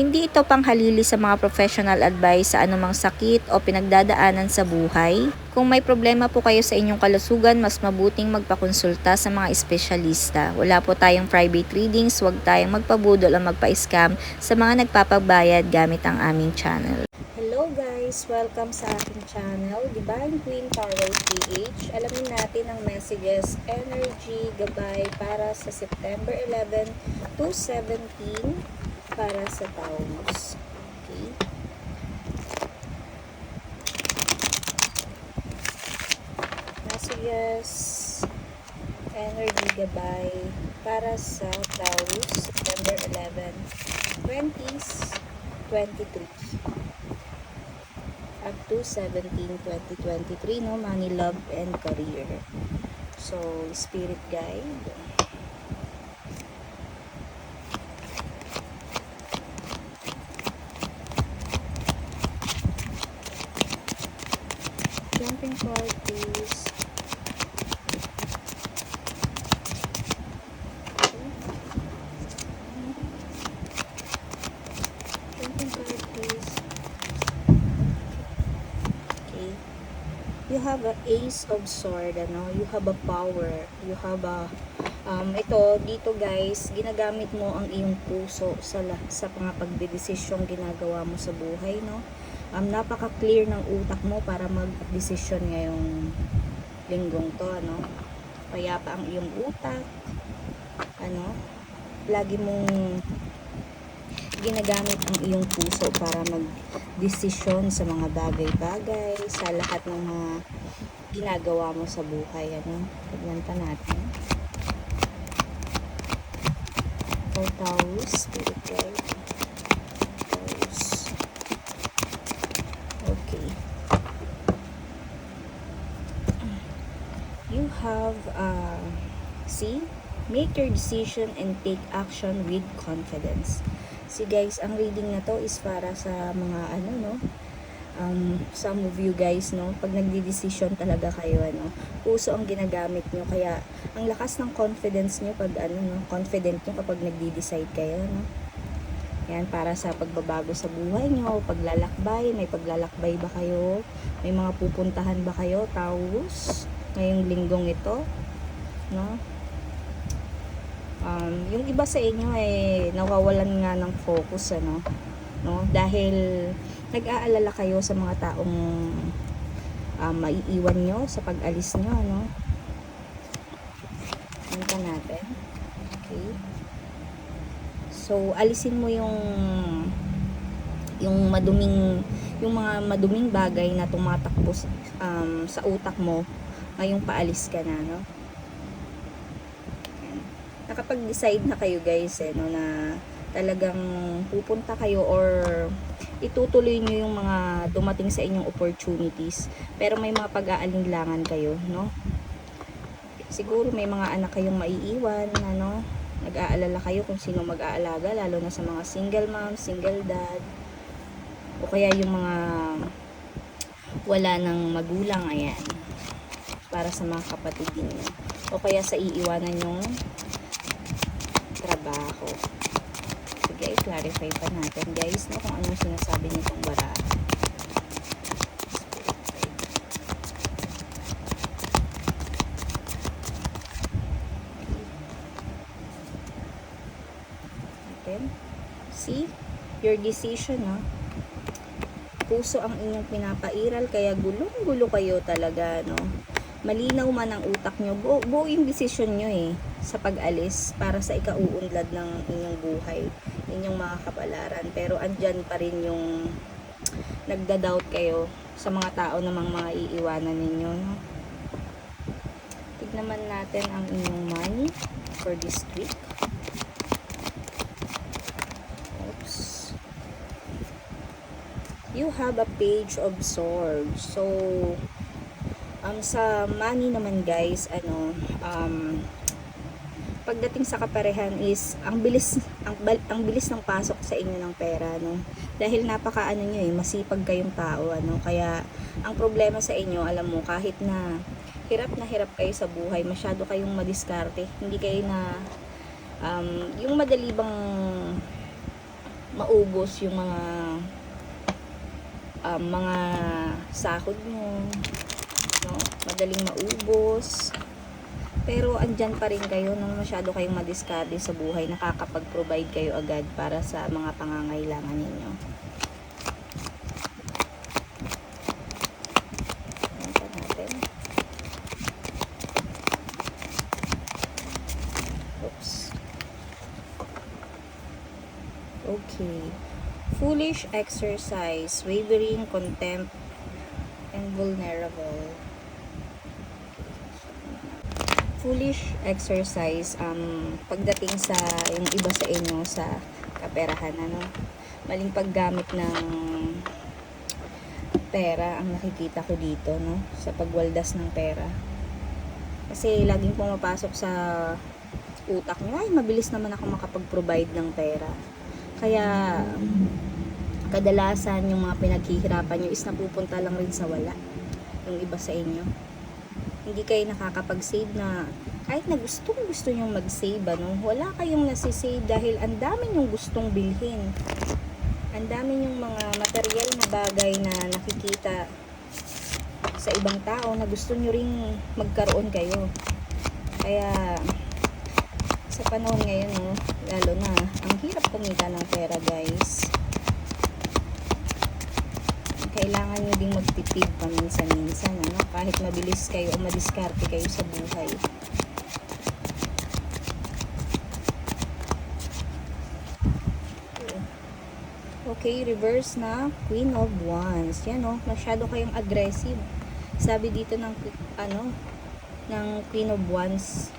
Hindi ito panghalili sa mga professional advice sa anumang sakit o pinagdadaanan sa buhay. Kung may problema po kayo sa inyong kalusugan, mas mabuting magpakonsulta sa mga espesyalista. Wala po tayong private readings, huwag tayong magpabudol o magpa-scam sa mga nagpapagbayad gamit ang aming channel. Hello guys! Welcome sa aking channel, Divine Queen Tarot PH. Alamin natin ang messages, energy, gabay para sa September 11 to 17 para sa Taurus. Okay? Messages, energy gabay para sa Taurus, September 11, 20s, 23 up to 17, 2023, no? Money, love, and career. So, spirit guide. Please. Okay. You have a ace of sword, ano? You have a power. You have a um, ito dito guys, ginagamit mo ang iyong puso sa sa mga pagdedesisyong ginagawa mo sa buhay, no? Um, napaka-clear ng utak mo para mag-desisyon ngayong linggong to, ano? Payapa ang iyong utak. Ano? Lagi mong ginagamit ang iyong puso para mag-desisyon sa mga bagay-bagay, sa lahat ng mga ginagawa mo sa buhay. Ano? Tignan natin. For Taurus, Spirit. Taurus. Okay. You have, uh, see? Make your decision and take action with confidence. See guys, ang reading na to is para sa mga ano no, um, some of you guys no, pag nagdi-decision talaga kayo ano, puso ang ginagamit nyo kaya ang lakas ng confidence nyo pag ano no, confident nyo kapag nagdi-decide kayo no. Yan para sa pagbabago sa buhay nyo, paglalakbay, may paglalakbay ba kayo? May mga pupuntahan ba kayo, Taurus? Ngayong linggong ito, no? um, yung iba sa inyo ay nawawalan nga ng focus ano? No? Dahil nag-aalala kayo sa mga taong um, maiiwan nyo sa pag-alis nyo ano? Punta natin. Okay. So alisin mo yung yung maduming yung mga maduming bagay na tumatakbo um, sa utak mo ngayong paalis ka na no? Nakapag-decide na kayo guys eh, no, na talagang pupunta kayo or itutuloy nyo yung mga dumating sa inyong opportunities. Pero may mga pag-aalinlangan kayo no? Siguro may mga anak kayong maiiwan ano? Nag-aalala kayo kung sino mag-aalaga lalo na sa mga single mom, single dad. O kaya yung mga wala ng magulang ayan para sa mga kapatid niyo o kaya sa iiwanan yung trabaho. Sige, clarify pa natin guys no, kung anong sinasabi nitong baraha. Okay. See? Your decision, no? Puso ang inyong pinapairal, kaya gulong-gulo kayo talaga, no? Malinaw man ang utak nyo, buo, buo yung desisyon nyo eh sa pag-alis para sa ikauunlad ng inyong buhay, inyong mga kapalaran. Pero andyan pa rin yung nagda-doubt kayo sa mga tao namang mga iiwanan ninyo. No? Tignan natin ang inyong money for this week. Oops. You have a page of swords. So, um, sa money naman guys, ano, um, pagdating sa kaparehan is ang bilis ang, ang bilis ng pasok sa inyo ng pera no? Dahil napaka ano niyo eh masipag kayong tao ano? Kaya ang problema sa inyo alam mo kahit na hirap na hirap kayo sa buhay masyado kayong madiskarte. Hindi kayo na um, yung madali bang maubos yung mga um, mga sahod mo no madaling maubos pero andyan pa rin kayo nung masyado kayong madiskarte sa buhay, nakakapag-provide kayo agad para sa mga pangangailangan ninyo. Oops. Okay. Foolish exercise, wavering, contempt, and vulnerable. Foolish exercise um, pagdating sa yung iba sa inyo sa kaperahan ano? Maling paggamit ng pera ang nakikita ko dito no? Sa pagwaldas ng pera. Kasi laging pumapasok sa utak nyo ay mabilis naman ako makapag-provide ng pera. Kaya kadalasan yung mga pinaghihirapan nyo is napupunta lang rin sa wala yung iba sa inyo. Hindi kayo nakakapag-save na kahit na gustong gusto nyong mag-save ano, wala kayong nasisave dahil ang dami nyong gustong bilhin. Ang dami nyong mga material na bagay na nakikita sa ibang tao na gusto nyo ring magkaroon kayo. Kaya sa panahon ngayon no, lalo na ang hirap kumita ng pera guys kailangan nyo ding magtipid paminsan-minsan, ano? Kahit mabilis kayo o madiskarte kayo sa buhay. Okay, reverse na Queen of Wands. Yan, oh, masyado kayong aggressive. Sabi dito ng, ano, ng Queen of Wands.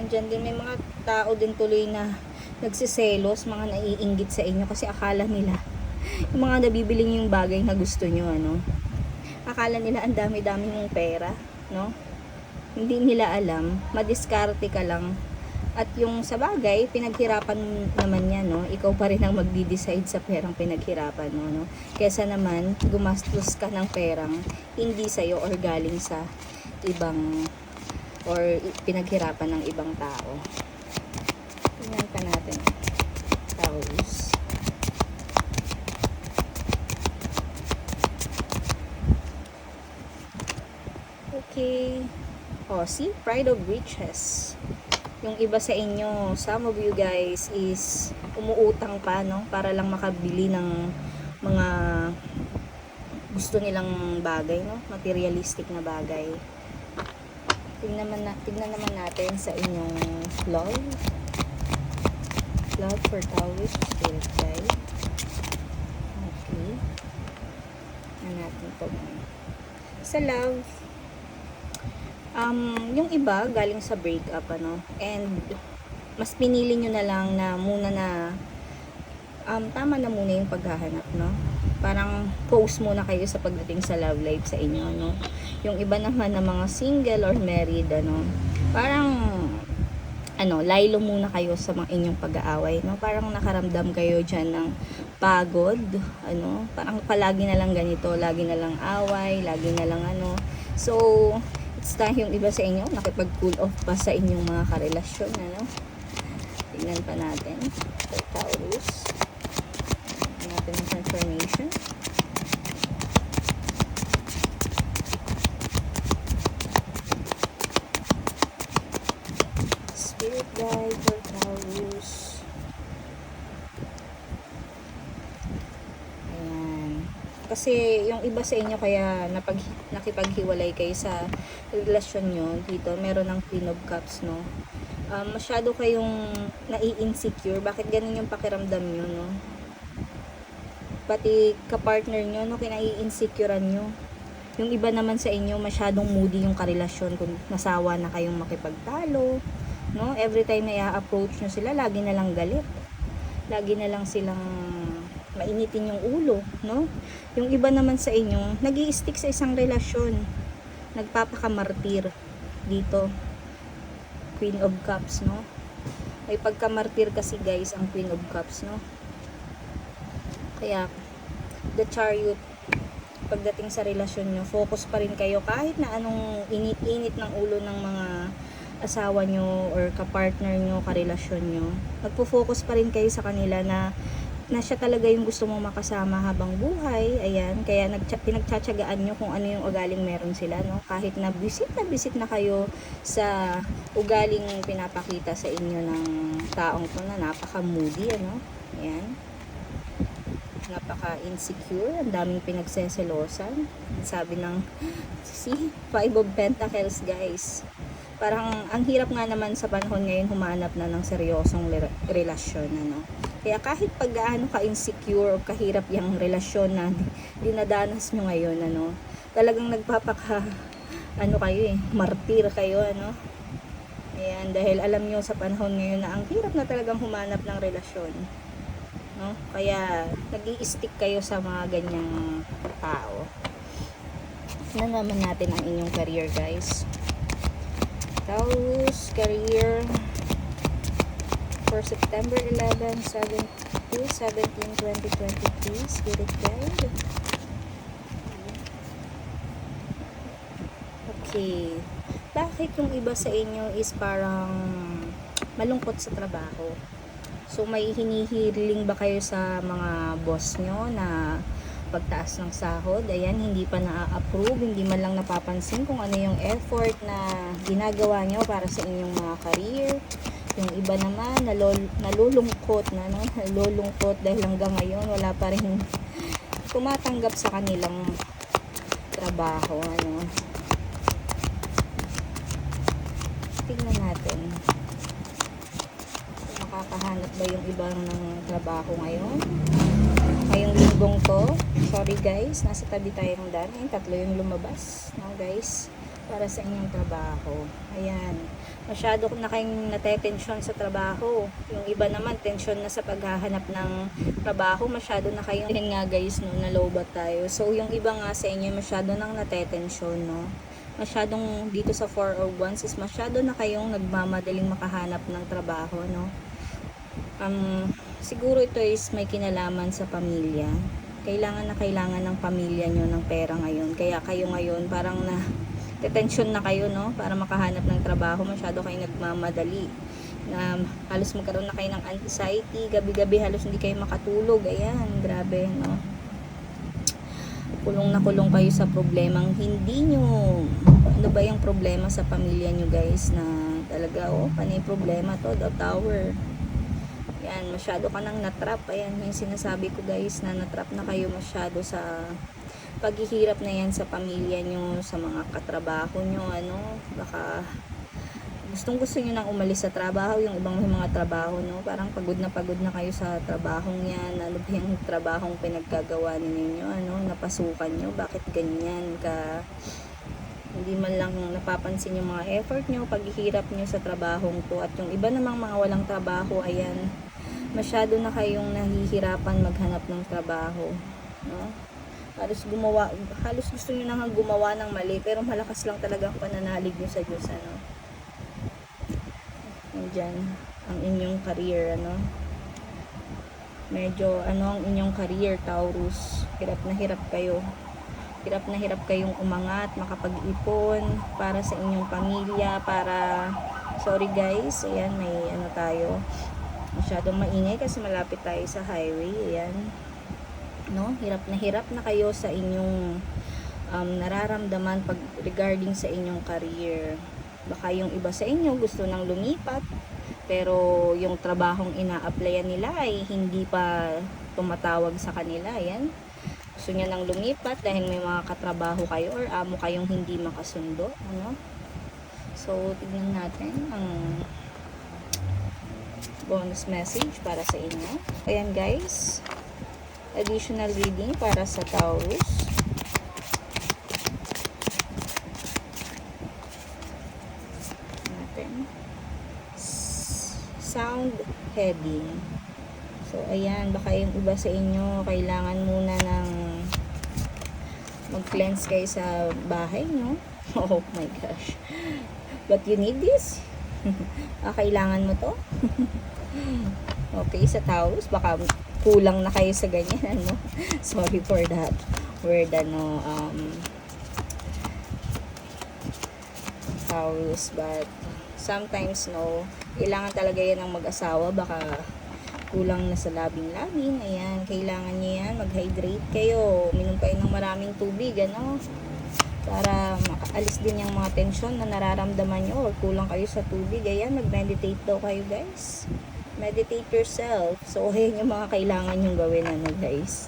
Andyan din, may mga tao din tuloy na nagsiselos, mga naiinggit sa inyo kasi akala nila yung mga nabibili yung bagay na gusto nyo, ano. Akala nila ang dami-dami mong pera, no? Hindi nila alam, madiskarte ka lang. At yung sa bagay, pinaghirapan naman yan, no? Ikaw pa rin ang magdi-decide sa perang pinaghirapan mo, no? Kesa naman, gumastos ka ng perang hindi sa'yo or galing sa ibang or pinaghirapan ng ibang tao. Tingnan pa natin. Taurus. Okay. Oh, see? Pride of riches. Yung iba sa inyo, some of you guys is umuutang pa, no? Para lang makabili ng mga gusto nilang bagay, no? Materialistic na bagay. Tingnan, naman na, tingnan naman natin sa inyong love. Love for Taurus, Spirit Guide. Okay. Na natin po. Sa love, um, yung iba galing sa breakup ano and mas pinili nyo na lang na muna na um, tama na muna yung paghahanap no? Parang pause muna kayo sa pagdating sa love life sa inyo no? Yung iba naman na mga single or married ano parang ano laylo muna kayo sa mga inyong pag-aaway no? Parang nakaramdam kayo diyan ng pagod ano? Parang palagi na lang ganito lagi na lang away lagi na lang ano. So time yung iba sa inyo nakipag-cool off pa sa inyong mga karelasyon, ano? Tingnan pa natin. Taurus. Tingnan natin ang confirmation. Spirit guide for Taurus. Kasi yung iba sa inyo kaya napag, nakipaghiwalay kayo sa relasyon nyo dito, meron ng Queen of Cups, no? Um, masyado kayong nai-insecure. Bakit ganun yung pakiramdam nyo, no? pati kapartner nyo, no, kinai-insecurean nyo. Yung iba naman sa inyo, masyadong moody yung karelasyon kung nasawa na kayong makipagtalo, no? Every time na i-approach nyo sila, lagi na lang galit. Lagi na lang silang mainitin yung ulo, no? Yung iba naman sa inyo, nag stick sa isang relasyon. Nagpapakamartir dito. Queen of Cups, no? May pagkamartir kasi guys ang Queen of Cups, no? Kaya, the chariot, pagdating sa relasyon nyo, focus pa rin kayo kahit na anong init-init ng ulo ng mga asawa nyo or kapartner nyo, karelasyon nyo. Magpo-focus pa rin kayo sa kanila na na siya talaga yung gusto mong makasama habang buhay. Ayan, kaya nagtsa- pinagtsatsagaan nyo kung ano yung ugaling meron sila, no? Kahit na visit na visit na kayo sa ugaling pinapakita sa inyo ng taong to na napaka-moody, ano? Ayan napaka-insecure, ang daming pinagseselosan. Sabi ng, see, Five of Pentacles, guys. Parang, ang hirap nga naman sa panahon ngayon humanap na ng seryosong relasyon, ano. Kaya kahit pag gaano ka-insecure o kahirap yung relasyon na dinadanas nyo ngayon, ano, talagang nagpapaka, ano kayo eh, martir kayo, ano. Ayan, dahil alam nyo sa panahon ngayon na ang hirap na talagang humanap ng relasyon no? Kaya nag-i-stick kayo sa mga ganyang tao. Tignan naman natin ang inyong career, guys. Taurus career for September 11, 7 to 17, 2023. Spirit guide. Okay. Bakit yung iba sa inyo is parang malungkot sa trabaho? So may hinihiling ba kayo sa mga boss nyo na pagtaas ng sahod? Ayan, hindi pa na-approve, hindi man lang napapansin kung ano yung effort na ginagawa nyo para sa inyong mga career. Yung iba naman, nalul nalulungkot na, no? nalulungkot dahil hanggang ngayon wala pa rin tumatanggap sa kanilang trabaho. Ano? Tingnan natin makakahanap ba yung ibang ng trabaho ngayon ngayong linggong to sorry guys nasa tabi tayo ng daan tatlo yung lumabas no guys para sa inyong trabaho. Ayan. Masyado na kayong natetensyon sa trabaho. Yung iba naman tensyon na sa paghahanap ng trabaho. Masyado na kayong yun nga guys no nalobat tayo. So yung iba nga sa inyo masyado nang natetensyon no? Masyadong dito sa 4 or 1 is masyado na kayong nagmamadaling makahanap ng trabaho no? Um, siguro ito is may kinalaman sa pamilya. Kailangan na kailangan ng pamilya nyo ng pera ngayon. Kaya kayo ngayon parang na detention na kayo no? Para makahanap ng trabaho masyado kayo nagmamadali. Na halos magkaroon na kayo ng anxiety gabi-gabi halos hindi kayo makatulog. Ayan grabe no? Kulong na kulong kayo sa problemang hindi nyo. Ano ba yung problema sa pamilya nyo guys na talaga oh? Panay problema to? The tower. Yan, masyado ka nang natrap. Ayan, yung sinasabi ko guys, na natrap na kayo masyado sa paghihirap na yan sa pamilya nyo, sa mga katrabaho nyo, ano, baka gustong gusto nyo nang umalis sa trabaho, yung ibang mga trabaho, no, parang pagod na pagod na kayo sa trabahong yan, ba yung trabahong pinagkagawa ninyo, ano, napasukan nyo, bakit ganyan ka, hindi man lang napapansin yung mga effort nyo, paghihirap nyo sa trabahong to, at yung iba namang mga walang trabaho, ayan, masyado na kayong nahihirapan maghanap ng trabaho. No? Halos gumawa, halos gusto niyo nang gumawa ng mali, pero malakas lang talaga ang pananalig niyo sa Diyos, ano. Nandiyan, ang inyong career, ano. Medyo, ano ang inyong career, Taurus. Hirap na hirap kayo. Hirap na hirap kayong umangat, makapag-ipon para sa inyong pamilya, para, sorry guys, ayan, may ano tayo, masyadong maingay kasi malapit tayo sa highway ayan no hirap na hirap na kayo sa inyong um, nararamdaman pag regarding sa inyong career baka yung iba sa inyo gusto nang lumipat pero yung trabahong ina-applyan nila ay hindi pa tumatawag sa kanila ayan gusto niya nang lumipat dahil may mga katrabaho kayo or amo kayong hindi makasundo ano so tignan natin ang bonus message para sa inyo. Ayan guys. Additional reading para sa Taurus. Natin. Sound heading. So, ayan, baka yung iba sa inyo, kailangan muna ng mag-cleanse kayo sa bahay, no? Oh my gosh. But you need this? ah, kailangan mo to? okay, sa Taurus, baka kulang na kayo sa ganyan, ano? Sorry for that word, ano, um, Taurus, but sometimes, no, kailangan talaga yan ng mag-asawa, baka kulang na sa labing-labing, ayan, kailangan nyo yan, mag-hydrate kayo, minom kayo ng maraming tubig, ano, para makaalis din yung mga tensyon na nararamdaman nyo or kulang kayo sa tubig, ayan, mag-meditate daw kayo, guys. Meditate yourself. So, ayan yung mga kailangan yung gawin, ano, guys.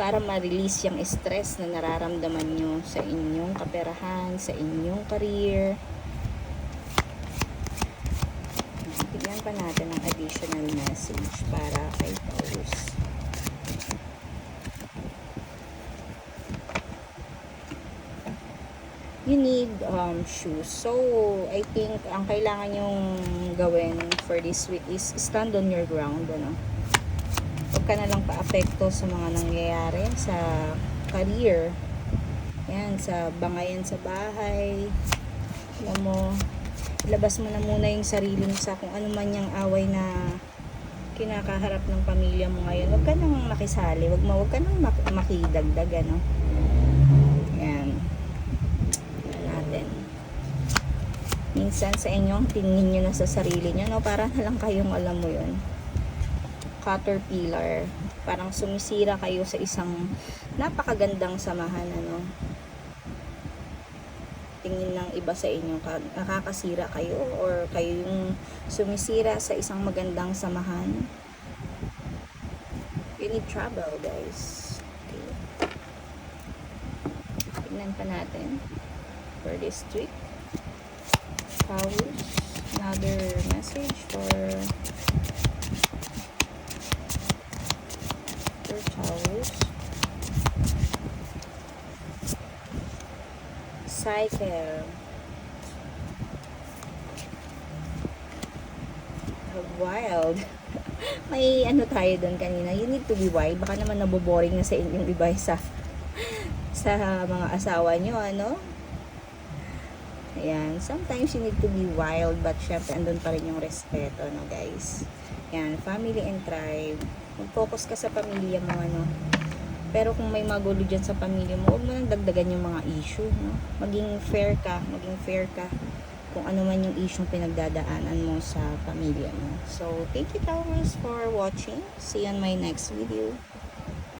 Para ma-release yung stress na nararamdaman nyo sa inyong kaperahan, sa inyong career. Bigyan pa natin ng additional message para kay Taurus. You need um, shoes. So, I think ang kailangan yung gawin for this week is stand on your ground. Ano? Huwag ka na lang pa-apekto sa mga nangyayari sa career. Yan, sa bangayan sa bahay. Alam mo, labas mo na muna yung sarili mo sa kung ano man yung away na kinakaharap ng pamilya mo ngayon. Huwag ka nang makisali. Huwag, mo, huwag ka nang mak- makidagdag, ano. Yan. Yan natin. Minsan sa inyong tingin nyo na sa sarili nyo, no? Para na lang kayong alam mo yun. Caterpillar. Parang sumisira kayo sa isang napakagandang samahan, ano tingin ng iba sa inyo ka- nakakasira kayo or kayo yung sumisira sa isang magandang samahan you need trouble guys okay. tingnan pa natin for this week Taurus another message for for Taurus cycle. Wild. May ano tayo doon kanina. You need to be wild. Baka naman naboboring na sa inyong iba sa sa mga asawa nyo, ano? Ayan. Sometimes you need to be wild but syempre andun pa rin yung respeto, no guys? Ayan. Family and tribe. Mag-focus ka sa pamilya mo, ano? Pero kung may magulo dyan sa pamilya mo, huwag mo nang dagdagan yung mga issue, no? Maging fair ka, maging fair ka kung ano man yung issue pinagdadaanan mo sa pamilya mo. So, thank you Taurus for watching. See you on my next video.